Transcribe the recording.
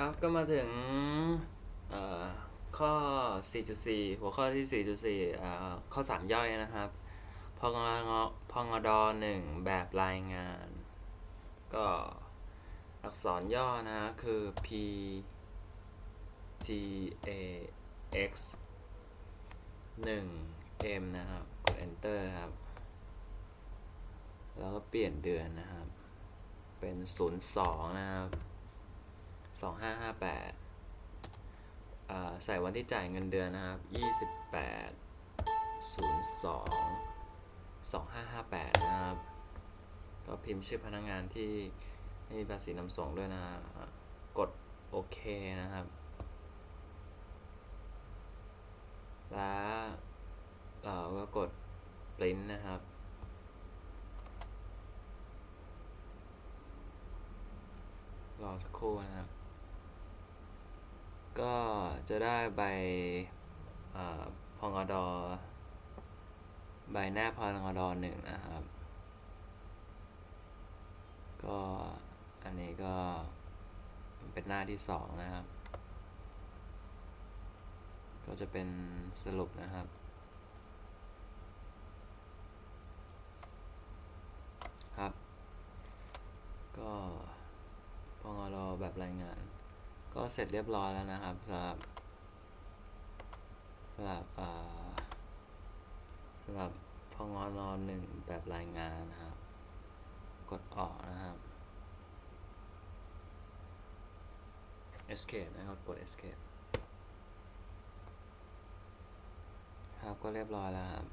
ครับก็มาถึงเอ่อข้อ 4.4 หัวข้อที่ 4.4เอ่ข้อ 3 ย่อยนะครับ พงงพงด1แบบรายงาน ก็อักษรย่อนะฮะคือ P T A X 1 M นะครับ กด enter ครับ แล้วก็เปลี่ยนเดือนนะครับ เป็น 02 นะครับ สองห้าห้าแปดใส่วันที่จ่ายเงินเดือนนะครับยี่สิบแปดศูนย์สองสองห้าห้าแปดนะครับ ก็พิมพ์ชื่อพนักงานที่ไม่มีภาษีนำส่งด้วยนะ กดโอเคนะครับ แล้วเราก็กด print นะครับรอสักครู่นะครับ จะได้ใบอาพงอดอใบหน้าพองอดอหนึ่งนะครับ ก็อันนี้ก็เป็นหน้าที่สองนะครับ ก็จะเป็นสรุปนะครับ ครับ ก็พองอดอแบบรายงาน ก็เสร็จเรียบร้อยแล้วนะครับสำหรับสำหรับอ่าสำหรับพงอนอหนึ่งแบบรายงานนะครับ กดออกนะครับ escape นะครับกด escape ครับก็เรียบร้อยแล้วครับ